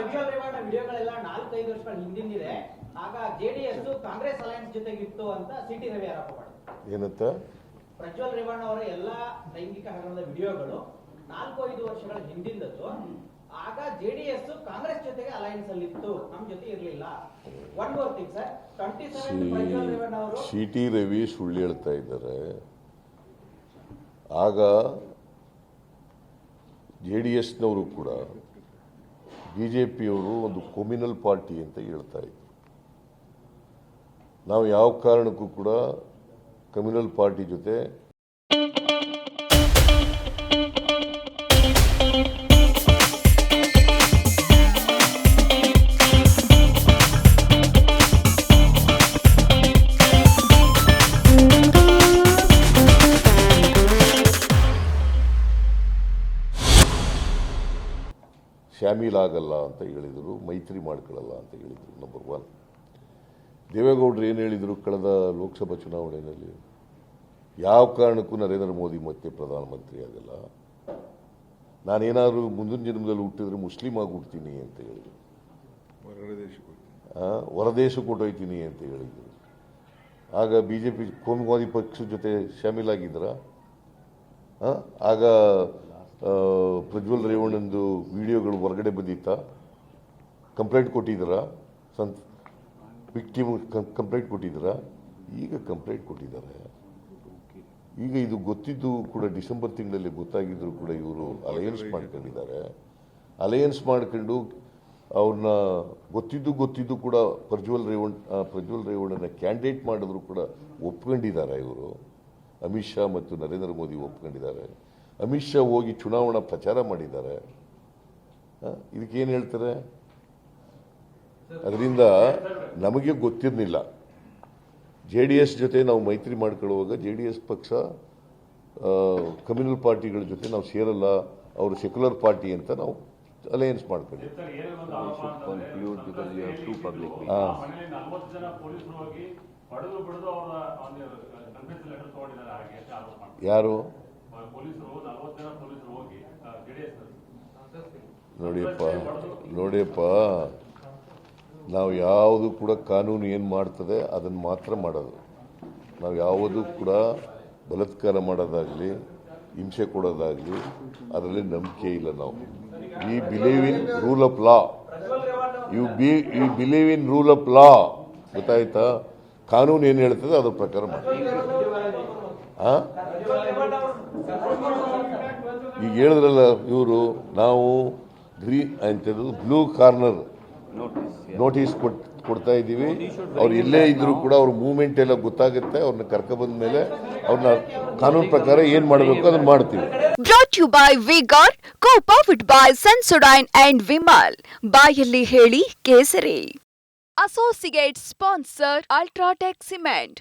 ಪ್ರಜ್ವಲ್ ರೇವಣ್ಣ ವಿಡಿಯೋಗಳೆಲ್ಲ ನಾಲ್ಕೈದು ವರ್ಷಗಳ ಹಿಂದಿಂದಿದೆ ಆಗ ಜೆಡಿಎಸ್ ಕಾಂಗ್ರೆಸ್ ಅಲಯನ್ಸ್ ಜೊತೆಗಿತ್ತು ಅಂತ ಸಿಟಿ ರವಿ ಆರೋಪ ಮಾಡಿದ್ರು. ಏನಂತ? ಪ್ರಜ್ವಲ್ ರೇವಣ್ಣ ಅವರ ಎಲ್ಲಾ ಲೈಂಗಿಕ ಹಗರಣದ ವಿಡಿಯೋಗಳು ನಾಲ್ಕು ಐದು ವರ್ಷಗಳ ಹಿಂದಿಂದದ್ದು. ಆಗ ಜೆಡಿಎಸ್ ಕಾಂಗ್ರೆಸ್ ಜೊತೆಗೆ ಅಲಯನ್ಸ್ ಅಲ್ಲಿ ಇತ್ತು. ನಮ್ ಜೊತೆ ಇರಲಿಲ್ಲ. One more thing sir twenty seven Prajwal Revanna ಅವರು ಸಿ ಟಿ ರವಿ ಸುಳ್ಳು ಹೇಳ್ತಾ ಇದ್ದಾರೆ. ಆಗ ಜೆ ಡಿ ಎಸ್ನವರು ಕೂಡ ಬಿ ಜೆ ಪಿಯವರು ಒಂದು ಕೊಮ್ಯುನಲ್ ಪಾರ್ಟಿ ಅಂತ ಹೇಳ್ತಾ ಇದ್ರು. ನಾವು ಯಾವ ಕಾರಣಕ್ಕೂ ಕೂಡ ಕಮ್ಯುನಲ್ ಪಾರ್ಟಿ ಜೊತೆ ಶಾಮೀಲಾಗಲ್ಲ ಅಂತ ಹೇಳಿದರು, ಮೈತ್ರಿ ಮಾಡ್ಕೊಳ್ಳಲ್ಲ ಅಂತ ಹೇಳಿದರು ನಂಬರ್ ಒನ್ ದೇವೇಗೌಡರು ಏನು ಹೇಳಿದರು ಕಳೆದ ಲೋಕಸಭಾ ಚುನಾವಣೆಯಲ್ಲಿ? ಯಾವ ಕಾರಣಕ್ಕೂ ನರೇಂದ್ರ ಮೋದಿ ಮತ್ತೆ ಪ್ರಧಾನಮಂತ್ರಿ ಆಗಲ್ಲ. ನಾನೇನಾದರೂ ಮುಂದಿನ ಜನ್ಮದಲ್ಲಿ ಹುಟ್ಟಿದ್ರೆ ಮುಸ್ಲಿಂ ಆಗಿ ಹುಡ್ತೀನಿ ಅಂತ ಹೇಳಿದರು. ಹೊರದೇಶಕ್ಕೆ ಕೊಟ್ಟೋಯ್ತೀನಿ ಅಂತ ಹೇಳಿದರು. ಆಗ ಬಿ ಜೆ ಪಿ ಕೋಮುವಾದಿ ಪಕ್ಷದ ಜೊತೆ ಶಾಮೀಲಾಗಿದ್ದರ ಆಗ ಪ್ರಜ್ವಲ್ ರೇವಣ್ಣಂದು ವಿಡಿಯೋಗಳು ಹೊರಗಡೆ ಬಂದಿತ್ತ. ಕಂಪ್ಲೇಂಟ್ ಕೊಟ್ಟಿದ್ದೀರಾ ಸಂತ್ ವಿಕ್ಟಿಮ್ ಕಂಪ್ಲೇಂಟ್ ಕೊಟ್ಟಿದ್ದೀರಾ ಈಗ ಕಂಪ್ಲೇಂಟ್ ಕೊಟ್ಟಿದ್ದಾರೆ. ಈಗ ಇದು ಗೊತ್ತಿದ್ದು ಕೂಡ ಡಿಸೆಂಬರ್ ತಿಂಗಳಲ್ಲಿ ಗೊತ್ತಾಗಿದ್ರು ಕೂಡ ಇವರು ಅಲಯನ್ಸ್ ಮಾಡ್ಕೊಂಡಿದ್ದಾರೆ. ಅಲಯನ್ಸ್ ಮಾಡ್ಕೊಂಡು ಅವ್ರನ್ನ ಗೊತ್ತಿದ್ದು ಗೊತ್ತಿದ್ದು ಕೂಡ ಪ್ರಜ್ವಲ್ ರೇವಣ್ ಪ್ರಜ್ವಲ್ ರೇವಣ್ಣನ ಕ್ಯಾಂಡಿಡೇಟ್ ಮಾಡಿದ್ರು ಕೂಡ ಒಪ್ಕೊಂಡಿದ್ದಾರೆ ಇವರು. ಅಮಿತ್ ಶಾ ಮತ್ತು ನರೇಂದ್ರ ಮೋದಿ ಒಪ್ಕೊಂಡಿದ್ದಾರೆ. ಅಮಿತ್ ಶಾ ಹೋಗಿ ಚುನಾವಣಾ ಪ್ರಚಾರ ಮಾಡಿದ್ದಾರೆ. ಇದಕ್ಕೇನು ಹೇಳ್ತಾರೆ? ಅದರಿಂದ ನಮಗೆ ಗೊತ್ತಿರಲಿಲ್ಲ. ಜೆ ಡಿ ಎಸ್ ಜೊತೆ ನಾವು ಮೈತ್ರಿ ಮಾಡ್ಕೊಳ್ಳುವಾಗ ಜೆ ಡಿ ಎಸ್ ಪಕ್ಷ ಕಮ್ಯುನಲ್ ಪಾರ್ಟಿಗಳ ಜೊತೆ ನಾವು ಸೇರಲ್ಲ ಅವರು ಸೆಕ್ಯುಲರ್ ಪಾರ್ಟಿ ಅಂತ ನಾವು ಅಲಯನ್ಸ್ ಮಾಡ್ಕೊಂಡಿದ್ವಿ conclude ನೋಡಿಯಪ್ಪ ನೋಡಿಯಪ್ಪ, ನಾವು ಯಾವುದು ಕೂಡ ಕಾನೂನು ಏನು ಮಾಡ್ತದೆ ಅದನ್ನು ಮಾತ್ರ ಮಾಡೋದು. ನಾವು ಯಾವುದು ಕೂಡ ಬಲತ್ಕಾರ ಮಾಡೋದಾಗಲಿ, ಹಿಂಸೆ ಕೊಡೋದಾಗಲಿ, ಅದರಲ್ಲಿ ನಂಬಿಕೆ ಇಲ್ಲ ನಾವು. We believe in rule of law you be you believe in rule of law ಗೊತ್ತಾಯ್ತಾ? ಕಾನೂನು ಏನು ಹೇಳ್ತದೆ ಅದ್ರ ಪ್ರಕಾರ ಮಾಡ್ತೀವಿ. ಈಗ ಹೇಳಿದ್ರಲ್ಲ ಇವರು, ನಾವು ಗ್ರೀ ಬ್ಲೂ ಕಾರ್ನರ್. ನೋಟಿಸ್ ಕೊಟ್ ಕೊಡ್ತಾ ಇದ್ದೀವಿ. ಅವ್ರು ಎಲ್ಲೇ ಇದ್ರು ಕೂಡ ಅವ್ರ ಮೂವ್ಮೆಂಟ್ ಎಲ್ಲ ಗೊತ್ತಾಗುತ್ತೆ ಅವ್ರನ್ನ ಕರ್ಕ ಬಂದ ಮೇಲೆ ಅವ್ರನ್ನ ಕಾನೂನು ಪ್ರಕಾರ ಏನ್ ಮಾಡಬೇಕು ಅದನ್ನ ಮಾಡ್ತೀವಿ. ಬ್ರಾಟ್ ಯು ಬೈ ವಿಗಾರ್ ಕೋ ಪಾಫಿಟ್ ಬೈ ಸನ್ಸುಡೈನ್ ಅಂಡ್ ವಿಮಾಲ್ ಬಾಯಲ್ಲಿ ಹೇಳಿ ಕೇಸರಿ. Associate sponsor UltraTech cement